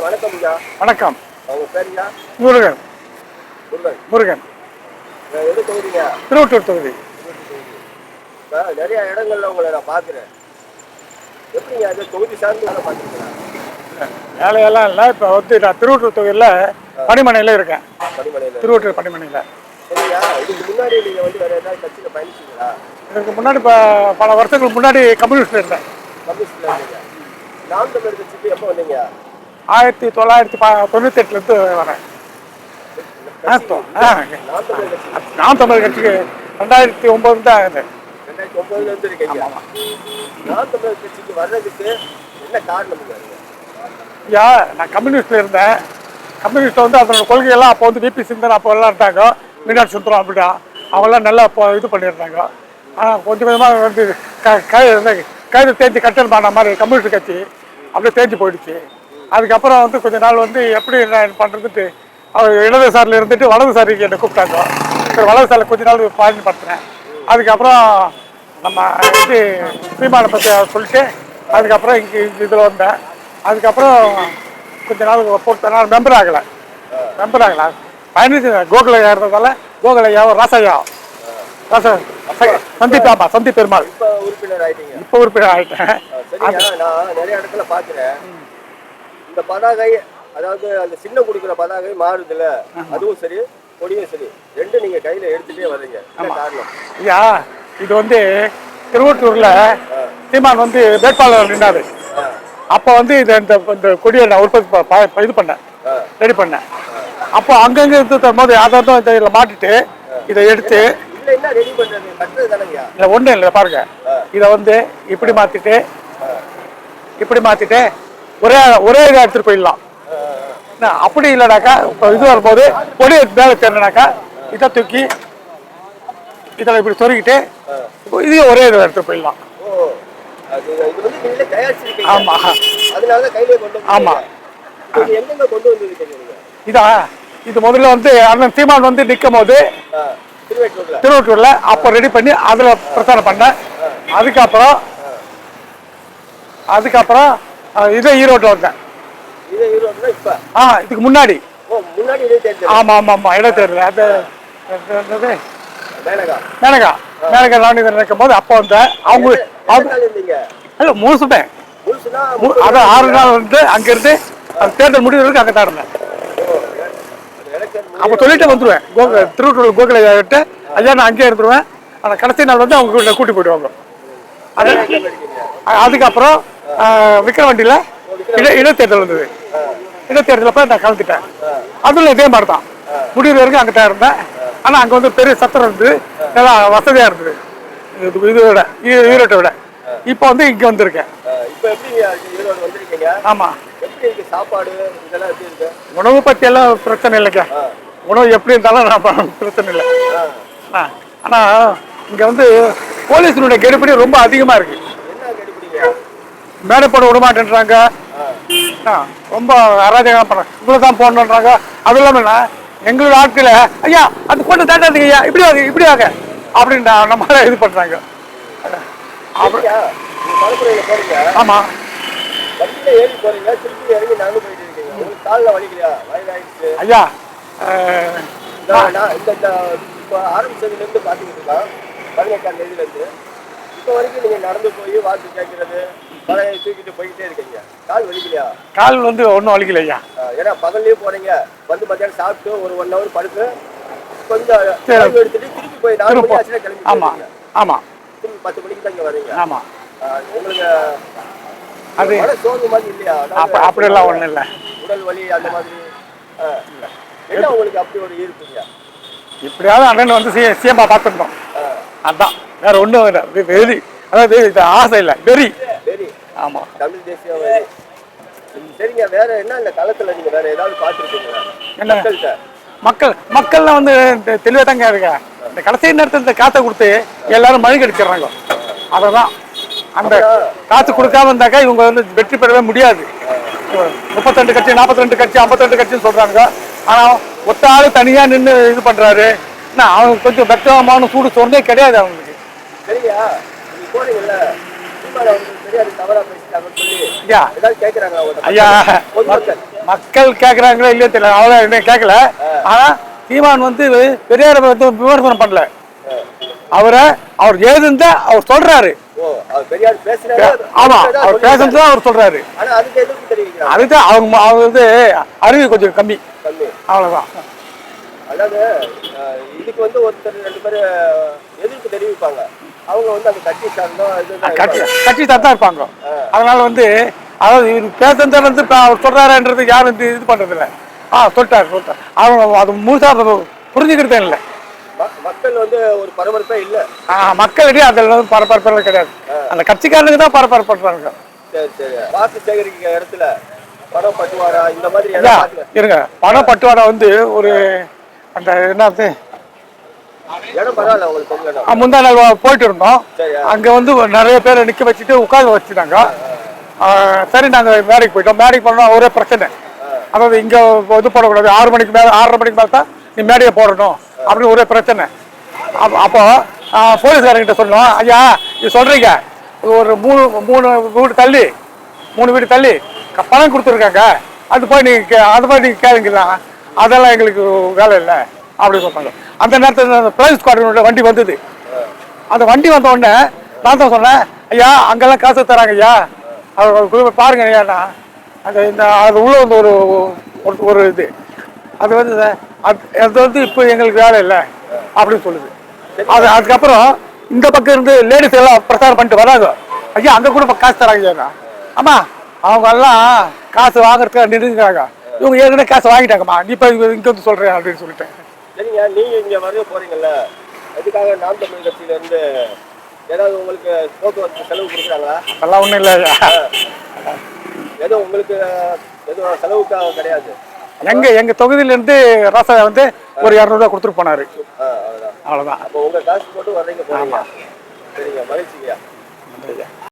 வணக்கம் வணக்கம். முருகன். முருகன். திருவட்டூர் தொகுதி. நிறைய இடங்கள்ல உங்களை நான் பார்க்குறேன். எப்படிங்க அது தொகுதி சார்ந்து பார்க்குறீங்களா வேலையெல்லாம் இல்லை. இப்போ வந்து நான் திருவட்டூர் தொகுதியில் பணிமனையில் இருக்கேன். திருவட்டூர் பணிமனையில். முன்னாடி நீங்கள் வந்து வேற ஏதாவது கட்சியில் பயணிச்சீங்களா? இதுக்கு முன்னாடி இப்போ பல வருஷங்களுக்கு முன்னாடி கம்யூனிஸ்ட் இருந்தேன். கம்யூனிஸ்டில் இருந்தீங்க. நாம் தமிழர் கட்சிக்கு எப்போ வந்தீங்க? ஆயிரத்தி தொள்ளாயிரத்தி ப தொண்ணூற்றி எட்டுலேருந்து வரேன். நாம் தமிழ் கட்சிக்கு ரெண்டாயிரத்தி ஒம்பது தான் ஐயா நான் கம்யூனிஸ்டில் இருந்தேன். கம்யூனிஸ்ட் வந்து அதனோட கொள்கையெல்லாம் அப்போ வந்து விபி சிந்தன் அப்போ எல்லாம் இருந்தாங்க. மீனாட்சி சுந்தரம் அப்படின்னா அவங்களாம் நல்லா இப்போ இது பண்ணியிருந்தாங்க. ஆனால் கொஞ்சம் கொஞ்சமாக வந்து க கைது தேஞ்சு கட்டல் பண்ண மாதிரி கம்யூனிஸ்ட் கட்சி அப்படியே தேஞ்சு போயிடுச்சு. அதுக்கப்புறம் வந்து கொஞ்ச நாள் வந்து எப்படி என்ன பண்ணுறதுட்டு அவர் இடதுசாரியில் இருந்துட்டு வலதுசாரிக்கு என்னை கூப்பிட்டாங்க. சரி வலதுசாரியில் கொஞ்ச நாள் பயன்படுத்தினேன் அதுக்கப்புறம் நம்ம இது சீமானை பற்றி சொல்லிட்டு அதுக்கப்புறம் இங்கே இதில் வந்தேன். அதுக்கப்புறம் கொஞ்ச நாள் பொறுத்த நாள் மெம்பர் ஆகலை. மெம்பர் ஆகலை. பயணிச்சு கோகுலையா இருந்ததால கோகுலையாவும் ராசையா ராசா சந்தீப் ஆமா சந்தீப் பெருமாள். இப்போ உறுப்பினர் ஆயிட்டீங்க. இப்போ உறுப்பினர் ஆகிட்டேன் நிறைய இடத்துல பார்க்குறேன் இந்த பதாகை அதாவது அந்த சின்ன குடிக்கிற பதாகை மாறுதுல அதுவும் சரி கொடியும் சரி. ரெண்டும் நீங்க கையில எடுத்துட்டே வர்றீங்க. என்ன காரணம்? ஐயா இது வந்து திருவட்டூர்ல சீமான் வந்து வேட்பாளர் நின்னாரு. அப்போ வந்து இது இந்த இந்த கொடியை நான் உற்பத்தி இது பண்ணேன். ரெடி பண்ணேன். அப்போ அங்கங்க இருந்து தரும்போது யாரும் இதில் மாட்டிட்டு இதை எடுத்து இல்ல ஒன்றும் இல்லை பாருங்க. இதை வந்து இப்படி மாற்றிட்டு இப்படி மாற்றிட்டு ஒரே ஒரே இதாக எடுத்துகிட்டு போயிடலாம். அப்படி இல்லைனாக்கா இப்போ இது வரும்போது பொடி மேலே தேர்னாக்கா இதை தூக்கி இதில் இப்படி சொருகிட்டு இதையும் ஒரே இதில் எடுத்துகிட்டு போயிடலாம். ஆமாம் அதனால தான் கையிலே கொண்டு வந்து ஆமா. இது இதா முதல்ல வந்து அண்ணன் சீமான் வந்து நிற்கும் போது திருவட்டூர்ல அப்போ ரெடி பண்ணி அதில் பிரச்சாரம் பண்ணேன். அதுக்கப்புறம் அதுக்கப்புறம் இதே ஈரோட்டில் வந்தேன் ஆ இதுக்கு முன்னாடி. ஆமாம் ஆமாம் ஆமாம் இடைத்தேர்தல் அது மேனகா. மேனகா. நானிதன் நினைக்கும் போது அப்போ வந்தேன் அவங்க இல்லை மூணு சுட்டேன் முழுசுனா அதான் ஆறு நாள் வந்து அங்கேருந்து தேர்தல் முடிவு வரைக்கும் அங்கே தான் இருந்தேன் அப்போ சொல்லிட்டு வந்துடுவேன் கோகுல திருவள்ளூர் கோகுல ஐயா நான் அங்கேயே இருந்துருவேன். ஆனால் கடைசி நாள் வந்து அவங்க கூட்டி போயிடுவாங்க. அது அதுக்கப்புறம் விக்கிரவண்டியில் இட இடைத்தேர்தல் வந்தது. இடைத்தேர்தல் அப்போ நான் கலந்துட்டேன். அதில் இதே மாதிரி தான் முடிவு வரைக்கும் அங்கே தான் இருந்தேன். ஆனால் அங்கே வந்து பெரிய சத்திரம் இருந்தது நல்லா வசதியாக இருந்தது. இது இதை விட ஈரோட்டை விட. இப்போ வந்து இங்கே வந்திருக்கேன். ஆமாம் உணவு பற்றி எல்லாம் பிரச்சனை இல்லைங்க. உணவு எப்படி இருந்தாலும் நான் பிரச்சனை இல்லை. ஆனால் இங்கே வந்து போலீஸினுடைய கெடுபடி ரொம்ப அதிகமாக இருக்கு. என்ன கண்டுபிடிங்க மேடை போட விட மாட்டேன்றாங்க ஆ, ரொம்ப அராஜகம் பண்ண இவ்வளோ தான் போடணுன்றாங்க அது இல்லாமல் எங்களோட ஆட்களை ஐயா அது போட்டு தாட்டாதீங்க ஐயா இப்படி வாங்க இப்படி வாங்க. அப்படின்னு நம்மளால இது பண்ணுறாங்க ஆமாம் வயதாயிடுச்சு. ஐயா அஹ், இந்த நான் இந்த இந்த இப்போ ஆரம்பிச்சதுல இருந்து பாத்துக்கிட்டு இருக்கலாம் பதினெட்டாம் தேதியில இருந்து இப்போ வரைக்கும் நீங்க நடந்து போய் வாக்கு கேட்கறது பழைய தூக்கிட்டு போய்கிட்டே இருக்கீங்க. கால் வலிக்கலையா? கால் வந்து ஒன்றும் வலிக்கல ஐயா ஆ, ஏன்னா பகல்லையும் போறீங்க. வந்து மத்தியானம் சாப்பிட்டு ஒரு ஒன் ஹவர் படுத்து கொஞ்சம் எடுத்துட்டு திருப்பி போய் நாலு மணி திரும்ப ஆச்சுன்னா கிளம்பி ஆமாம் போயிருவீங்க. ஆமாம் திருப்பி பத்து மணிக்கு தான் இங்க வரீங்க ஆமாம் ஆ, உங்களுக்கு அது சோர்வு மாதிரி இல்லையா? அதாவது அப்போ அப்படியெல்லாம் ஒன்றும் இல்லை. உடல் வலி அந்த மாதிரி. ஆ. என்ன உங்களுக்கு அப்படி ஒரு ஈர்ப்புங்க இப்படியாவது அண்ணன் வந்து சி சிஎம்மா பார்த்துருந்தோம் அதான். வேற ஒன்றும் இல்லை. வெ- வெறி. அதாவது ஆசை இல்லை. வெறி. ஆமாம் தமிழ் தேசியம் சரிங்க. வேற என்ன இந்த களத்துல நீங்க வேற ஏதாவது பார்த்துருக்கீங்களா என்ன? மக்கள் மக்கள்லாம் வந்து தெளிவாக தாங்க இருக்க. இந்த கடைசி நேரத்தில் இந்த காற்றை கொடுத்து எல்லாரும் மழை கடிச்சிடுறாங்க அதை தான் அந்த காசு கொடுக்காம இருந்தாக்கா இவங்க வந்து வெற்றி பெறவே முடியாது. முப்பத்தெண்டு கட்சி நாற்பத்தி ரெண்டு கட்சி ஐம்பத்தெண்டு கட்சின்னு சொல்றாங்க. ஆனால் ஒத்த ஆள் தனியாக நின்று இது பண்றாரு. என்ன அவங்க கொஞ்சம் வெற்றமான சூடு சொன்னே கிடையாது அவங்களுக்கு சரியா? ஐயா. மக்கள் கேட்குறாங்களோ இல்லையோ தெரியல. அவ்வளோ என்ன கேட்கல ஆனா சீமான் வந்து பெரியாரை விமர்சனம் பண்ணல. அவரை அவர் ஏதுந்தா அவர் சொல்றாரு. ஆமா அவர். பேசுறது அவர் சொல்றாரு. அதுதான் அவங்க அவங்க வந்து அறிவு கொஞ்சம் கம்மி. கம்மி. அவ்வளவுதான். அதாவது இதுக்கு வந்து ஒருத்தர் ரெண்டு பேர் எதிர்ப்பு தெரிவிப்பாங்க. அவங்க வந்து அந்த கட்சி சார்ந்தோ கட்சி. கட்சி தான் இருப்பாங்க. அதனால வந்து அதாவது இவர் பேசுறத வந்து அவர் சொல்றாருன்றது யாரும் இது இது பண்றது இல்ல ஆ சொல்லிட்டாரு சொல்லிட்டாரு. அவங்க அது முழுசா புரிஞ்சுக்கிறதே இல்லை. மக்கள் வந்து ஒரு பரபரப்பே இல்ல. ஆ, மக்களிடையே அதில் வந்து பரபரப்பெல்லாம் கிடையாது. அந்த கட்சிக்காரனுக்கு தான் பரபரப்பு பண்றாங்க சரி சரி. வாக்கு சேகரிக்கிற இடத்துல பணம் பட்டுவாரா? இந்த மாதிரி இருங்க. பண பட்டுவாடா வந்து ஒரு அந்த என்னது? முந்தா நாள் போயிட்டு இருந்தோம். அங்க வந்து நிறைய பேரை நிக்க வச்சுட்டு உட்கார வச்சுட்டாங்க. சரி நாங்க மேடைக்கு போயிட்டோம். மேடைக்கு போனோம் ஒரே பிரச்சனை. அதாவது இங்க இது போடக்கூடாது. ஆறு மணிக்கு மேல ஆறரை மணிக்கு மேல தான் நீ மேடையை போடணும். அப்படின்னு ஒரே பிரச்சனை. அப்ப- போலீஸ்காரங்கிட்ட சொன்னோம். ஐயா இது சொல்றீங்க. ஒரு மூணு மூணு வீடு தள்ளி மூணு வீடு தள்ளி பணம் கொடுத்துருக்காங்க. அது போய் நீங்க கே- அது போய் நீங்க கேளுங்களா அதெல்லாம் எங்களுக்கு வேலை இல்லை அப்படின்னு சொன்னாங்க அந்த நேரத்தில் அந்த பிரைஸ் ஸ்குவாடினோட வண்டி வந்தது. அந்த வண்டி வந்த உடனே நான் தான் சொன்னேன் ஐயா அங்கெல்லாம் காசு தராங்க ஐயா. அவர் போய் பாருங்க ஐயாண்ணா அந்த இந்த அது உள்ள வந்து ஒரு ஒரு- ஒரு இது. அது வந்து அது அது வந்து இப்போ எங்களுக்கு வேலை இல்லை அப்படின்னு சொல்லுது. அது அதுக்கப்புறம் இந்த பக்கம் இருந்து லேடிஸ் எல்லாம் பிரச்சாரம் பண்ணிட்டு வராங்க. ஐயா அங்கே கூட காசு தராங்க ஐயாண்ணா ஆமாம் அவங்க எல்லாம் காசு வாங்குறதுக்கு நின்றுங்கிறாங்க இவங்க ஏற்கனவே காசு வாங்கிட்டாங்கம்மா. நீ இப்போ இங்கே வந்து சொல்கிறேன் அப்படின்னு சொல்லிட்டேன். சரிங்க நீங்க இங்க வரைய போறீங்கல்ல அதுக்காக நாம் தமிழ் கட்சியில இருந்து ஏதாவது உங்களுக்கு போக்குவரத்து செலவு கொடுக்குறாங்களா? அதெல்லாம் ஒன்றும் இல்லை. ஏதோ உங்களுக்கு எதுவும் செலவுக்காக கிடையாது? எங்க எங்க தொகுதியில இருந்து ராசா வந்து ஒரு இரநூறுவா கொடுத்துட்டு போனாரு. அவ்வளவுதான். அப்போ உங்க காசு போட்டு வர்றீங்க போறீங்க. சரிங்க மகிழ்ச்சிங்கய்யா